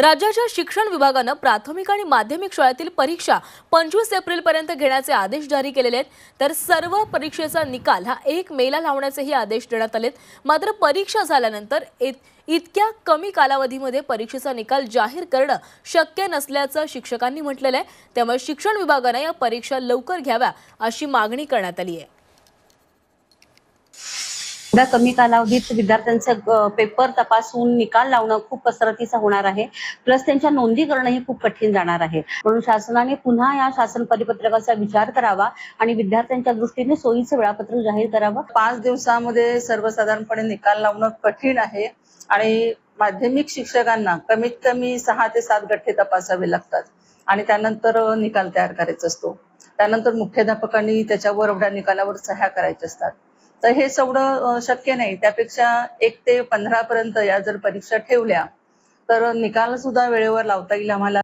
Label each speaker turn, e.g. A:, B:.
A: राज्याच्या शिक्षण विभागानं प्राथमिक आणि माध्यमिक शाळेतील परीक्षा पंचवीस एप्रिलपर्यंत घेण्याचे आदेश जारी केलेले आहेत. तर सर्व परीक्षेचा निकाल हा एक मेला लावण्याचेही आदेश देण्यात आलेत. मात्र परीक्षा झाल्यानंतर इत- इतक्या कमी कालावधीमध्ये परीक्षेचा निकाल जाहीर करणं शक्य नसल्याचं शिक्षकांनी म्हटलेलं आहे. त्यामुळे शिक्षण विभागानं या परीक्षा लवकर घ्याव्या अशी मागणी करण्यात आली आहे.
B: कमी कालावधीत विद्यार्थ्यांचे पेपर तपासून निकाल लावणं खूप कसरतीचं होणार आहे. प्लस त्यांच्या नोंदी करणं ही खूप कठीण जाणार आहे. म्हणून शासनाने पुन्हा या शासन परिपत्रकाचा विचार करावा आणि विद्यार्थ्यांच्या दृष्टीने सोयीचं वेळापत्रक जाहीर करावं.
C: पाच दिवसामध्ये सर्वसाधारणपणे निकाल लावणं कठीण आहे आणि माध्यमिक शिक्षकांना कमीत कमी सहा ते सात गठ्ठे तपासावे लागतात आणि त्यानंतर निकाल तयार करायचा असतो. त्यानंतर मुख्याध्यापकांनी त्याच्यावर एवढ्या निकालावर सह्या करायच्या असतात. तर हे सगळं शक्य नाही. त्यापेक्षा एक ते पंधरा पर्यंत या जर परीक्षा ठेवल्या तर निकाल सुद्धा वेळेवर लावता येईल आम्हाला.